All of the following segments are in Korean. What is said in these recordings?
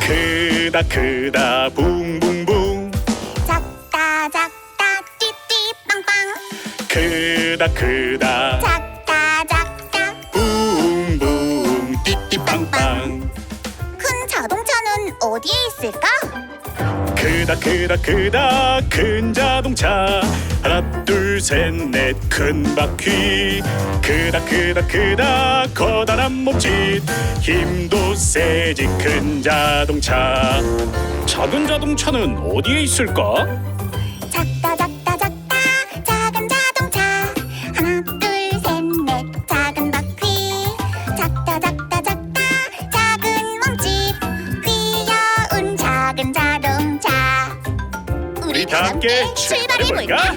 크다 크다 붕붕붕. 작다 작다 띠띠 빵빵. 크다 크다. 작다 작다. 붕붕 띠띠 빵빵 큰 자동차는 어디에 있을까? 크다 크다 크다 큰 자동차 둘셋넷큰 바퀴. 크다 크다 크다 커다란 몸짓. 힘도 세지 큰 자동차. 작은 자동차는 어디에 있을까? 작다 작다 작다. 작은 자동차. 하나 둘 셋 넷. 작은 바퀴. 작다 작다 작다. 작은 몸짓. 귀여운 작은 자동차. 우리 다 함께 출발해볼까?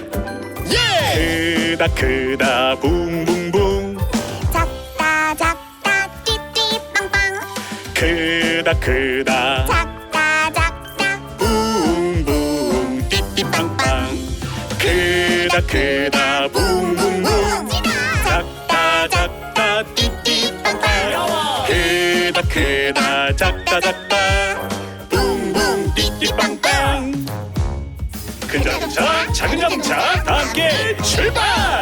예! 크다 크다 붕붕붕. 작다 작다 띠띠 빵빵. 크다 크다. 작다 작다. 붕붕 띠띠 빵빵. 크다 크다 붕붕붕. 작다 작다 띠띠 빵빵. 크다 크다 작다 작다 자동차 작은 자동차 다 함께 출발